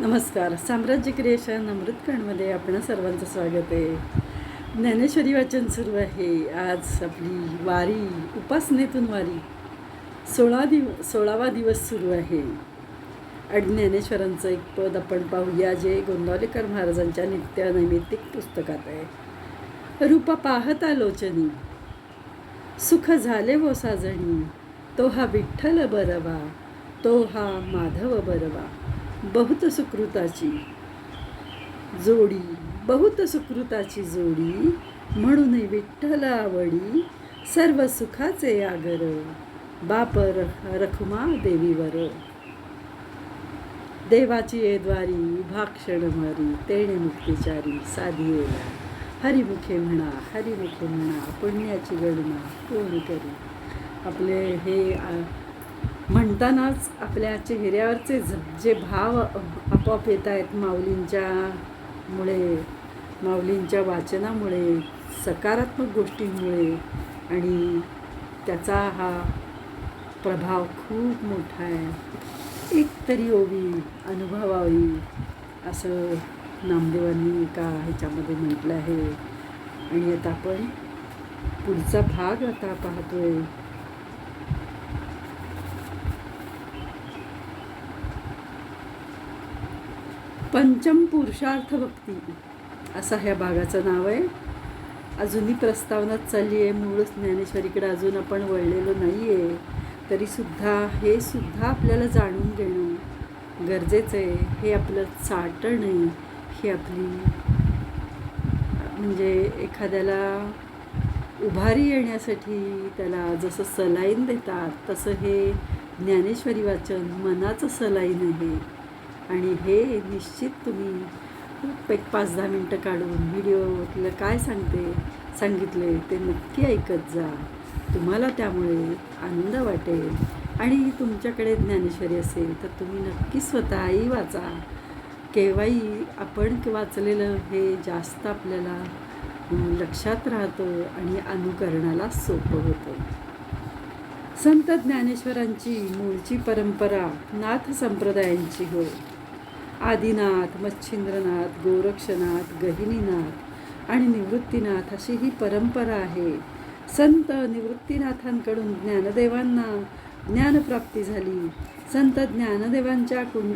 नमस्कार. साम्राज्य क्रिएशन अमृतकणमध्ये आपण सर्वांचं स्वागत आहे. ज्ञानेश्वरी वाचन सुरू आहे. आज आपली वारी उपासनेतून वारी. सोळा दिव सोळावा दिवस सुरू आहे. आणि ज्ञानेश्वरांचं एक पद आपण पाहूया जे गोंदावलेकर महाराजांच्या नित्यानैमित्तिक पुस्तकात आहे. रूप पाहता लोचनी सुख झाले वो साजणी तो हा विठ्ठल बरवा. तो हा माधव बरवा. बहुत सुकृताची जोडी बहुत सुकृताची जोडी म्हणून विठ्ठल आवडी सर्व सुखाचे आगर बाप रख- रखुमा देवीवर. देवाची येद्वारी भाक्षण मारी तेणे मुक्तिचारी येला हरिमुखे म्हणा हरिमुखे म्हणा पुण्याची गणना कोण करी? आपले हे आ, म्हणतानाच आपल्या चेहऱ्यावरचे ज- जे भाव आपोआप येत आहेत माऊलींच्या मुळे माऊलींच्या वाचनामुळे सकारात्मक गोष्टींमुळे आणि त्याचा हा प्रभाव खूप मोठा आहे. एक तरी ओवी अनुभवावी असं नामदेवांनी एका ह्याच्यामध्ये म्हटलं आहे. आणि आता आपण पुढचा भाग आता पाहतोय. पंचम पुरुषार्थ भक्ती. असं ह्या भागाचं नाव आहे. अजूनही प्रस्तावनाच चालली आहे. मूळच ज्ञानेश्वरीकडे अजून आपण वळलेलो नाही आहे तरीसुद्धा हे सुद्धा आपल्याला जाणून घेणं गरजेचं आहे. हे आपलं चाटण आहे. ही आपली म्हणजे एखाद्याला उभारी येण्यासाठी त्याला जसं सलाईन देतात तसं हे ज्ञानेश्वरी वाचन मनाचं सलाईन आहे. आणि हे निश्चित तुम्ही एक पाच दहा मिनटं काढून व्हिडिओ तिला काय सांगते सांगितले ते नक्की ऐकत जा. तुम्हाला त्यामुळे आनंद वाटेल. आणि तुमच्याकडे ज्ञानेश्वरी असेल तर तुम्ही नक्की स्वतःही वाचा. केव्हाही आपण वाचलेलं हे जास्त आपल्याला लक्षात राहतं आणि अनुकरणाला सोपं होतं. संत ज्ञानेश्वरांची मूळची परंपरा नाथ संप्रदायांची होय. आदिनाथ मच्छिंद्रनाथ गोरक्षनाथ गहिनीनाथ आणि निवृत्तीनाथ अशी ही परंपरा आहे. संत निवृत्तीनाथांकडून ज्ञानदेवांना ज्ञानप्राप्ती झाली. संत ज्ञानदेवांच्या कुं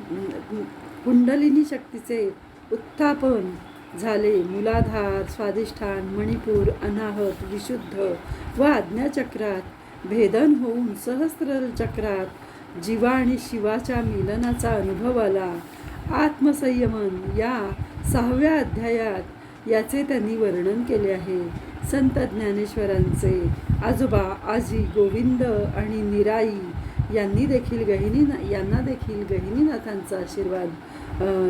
कुंडलिनी शक्तीचे उत्थापन झाले. मुलाधार स्वाधिष्ठान मणिपूर अनाहत विशुद्ध व आज्ञाचक्रात भेदन होऊन सहस्र चक्रात जीवा आणि शिवाच्या मिलनाचा अनुभव आला. आत्मसंयमन. या सहाव्या अध्यायात याचे त्यांनी वर्णन केले आहे. संत ज्ञानेश्वरांचे आजोबा आजी गोविंद आणि निराई यांनी देखील गहिनी यांना देखील गहिनीनाथांचा आशीर्वाद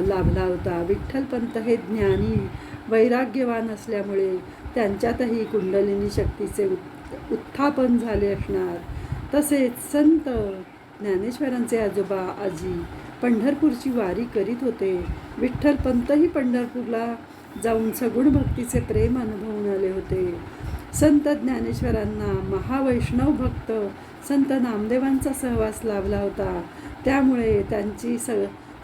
लाभला होता. विठ्ठलपंत हे ज्ञानी वैराग्यवान असल्यामुळे त्यांच्यातही कुंडलिनी शक्तीचे उत् उत्थापन झाले असणार. तसेच संत ज्ञानेश्वरांचे आजोबा आजी पंढरपूरची वारी करीत होते. विठ्ठलपंतही पंढरपूरला जाऊन सगुण भक्तीचे प्रेम अनुभवून आले होते. संत ज्ञानेश्वरांना महावैष्णव भक्त संत नामदेवांचा सहवास लाभला होता. त्यामुळे त्यांची स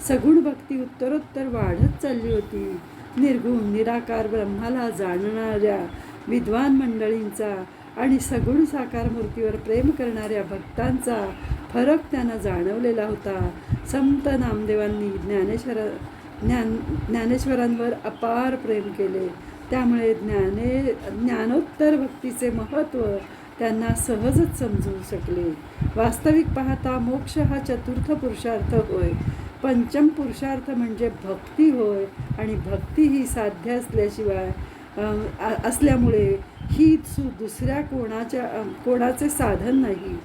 सगुण भक्ती उत्तरोत्तर वाढत चालली होती. निर्गुण निराकार ब्रह्माला जाणणाऱ्या विद्वान मंडळींचा आणि सगुण साकार मूर्तीवर प्रेम करणाऱ्या भक्तांचा फरक त्यांना जाणवलेला होता. संत नामदेवांनी ज्ञानेश्वर ज्ञान ज्ञानेश्वरांवर अपार प्रेम केले. त्यामुळे ज्ञाने ज्ञानोत्तर भक्तीचे महत्त्व त्यांना सहजच समजू शकले. वास्तविक पाहता मोक्ष हा चतुर्थ पुरुषार्थ होय. पंचम पुरुषार्थ म्हणजे भक्ती होय. आणि भक्ती ही साध्य असल्याशिवाय असल्यामुळे ही सु दुसऱ्या कोणाच्या कोणाचे साधन नाही.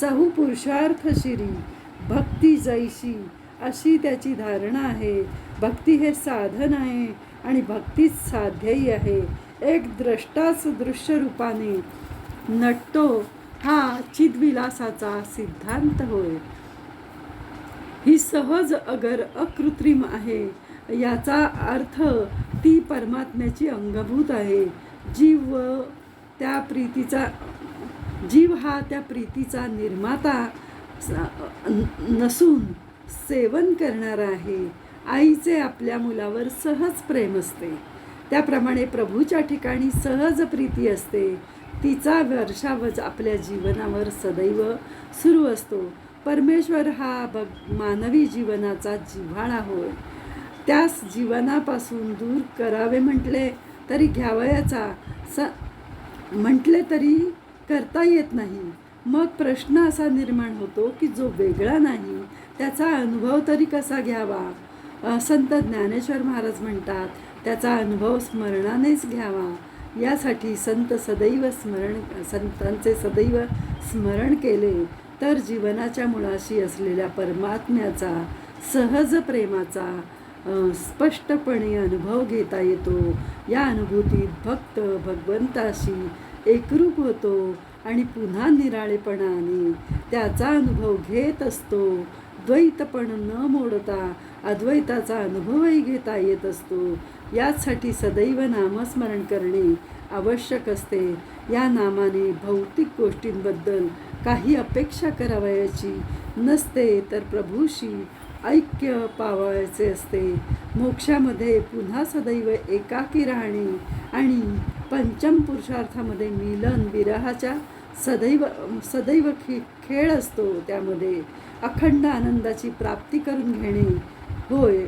चहू पुरुषार्थ शिरी भक्ती जैशी अशी त्याची धारणा आहे. भक्ती हे साधन आहे आणि भक्तीच साध्यही आहे. एक द्रष्टाच दृश्य रूपाने नटतो हा चिद्विलासाचा सिद्धांत होय. ही सहज अगर अकृत्रिम आहे याचा अर्थ ती परमात्म्याची अंगभूत आहे. जीव व त्या प्रीतीचा जीव हा त्या प्रीतीचा निर्माता स- नसून सेवन करणारा आहे. आईचे आपल्या मुलावर सहज प्रेम असते. त्याप्रमाणे प्रभूच्या ठिकाणी सहज प्रीती असते. तिचा वर्षावज आपल्या जीवनावर सदैव सुरू असतो. परमेश्वर हा भग मानवी जीवनाचा जिव्हाळा होय. त्यास जीवनापासून दूर करावे म्हटले तरी घ्यावयाचा. स म्हटले तरी करता येत नाही. मग प्रश्न असा निर्माण होतो की जो वेगळा नाही त्याचा अनुभव तरी कसा घ्यावा? संत ज्ञानेश्वर महाराज म्हणतात त्याचा अनुभव स्मरणानेच घ्यावा. यासाठी संत सदैव स्मरण संतांचे सदैव स्मरण केले तर जीवनाच्या मुळाशी असलेल्या परमात्म्याचा सहज प्रेमाचा स्पष्टपणे अनुभव घेता येतो. या अनुभूतीत भक्त भगवंताशी एकरूप होतो आणि पुन्हा निराळेपणाने त्याचा अनुभव घेत असतो. द्वैतपण न मोडता अद्वैताचा अनुभवही घेता येत असतो. यासाठी सदैव नामस्मरण करणे आवश्यक असते. या नामाने भौतिक गोष्टींबद्दल काही अपेक्षा करावयाची नसते तर प्रभूशी ऐक्य पावायचे असते. मोक्षामध्ये पुन्हा सदैव एकाकी राहणे आणि पंचम पुरुषार्थामध्ये मिलन विरहाच्या सदैव सदैव खे खेळ असतो त्यामध्ये. अखंड आनंदाची प्राप्ती करून घेणे. होय.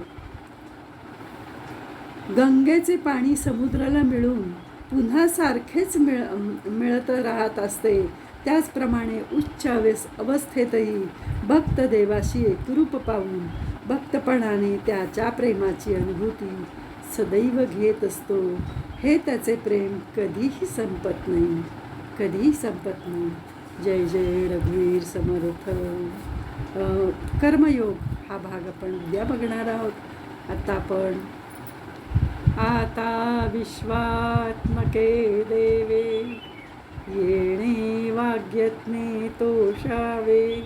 गंगेचे पाणी समुद्राला मिळून पुन्हा सारखेच मिळ मिळत राहत असते. त्याचप्रमाणे उच्च अवेस अवस्थेतही भक्त देवाशी एकरूप पाहून भक्तपणाने त्याच्या प्रेमाची अनुभूती सदैव घेत असतो. हे त्याचे प्रेम कधीही संपत नाही. कधीही संपत नाही. जय जय रघुवीर समर्थ. कर्मयोग हा भाग आपण उद्या बघणार आहोत. आता आपण आता विश्वात्मके देवे येणे वाग्यज्ञे तोषावे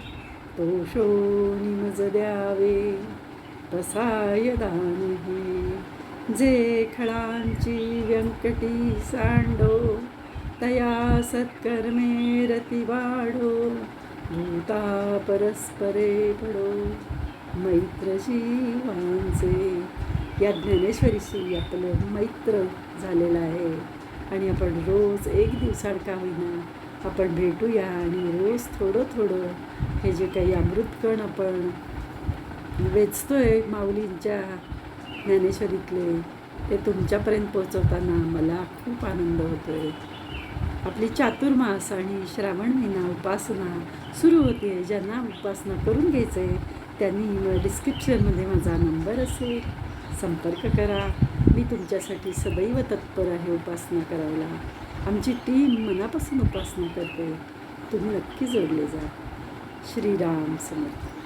तोषो निमज द्यावे. तसाय दानही जे खळांची व्यंकटी सांडो तया सत्कर्मे रती वाढो भूता परस्परे पडो. मैत्र जीवांचे या ज्ञानेश्वरीशी आपलं मैत्र झालेलं आहे. आणि आपण रोज एक दिवसाड का होईना आपण भेटूया आणि रोज थोडं थोडं हे जे काही अमृतकण आपण वेचतो आहे माऊलींच्या ज्ञानेश्वरीतले ते तुमच्यापर्यंत पोचवताना मला खूप आनंद होतो आहे आपली चातुर्मास आणि श्रावण महिना उपासना सुरू होते ज्यांना उपासना करून घ्यायचं आहे त्यांनी डिस्क्रिप्शनमध्ये माझा नंबर असेल. संपर्क करा. मी तुमच्यासाठी सदैव तत्पर आहे उपासना करायला. आमची टीम मनापासून उपासना करते. तुम्ही नक्की जोडले जा. श्रीराम समर्थ.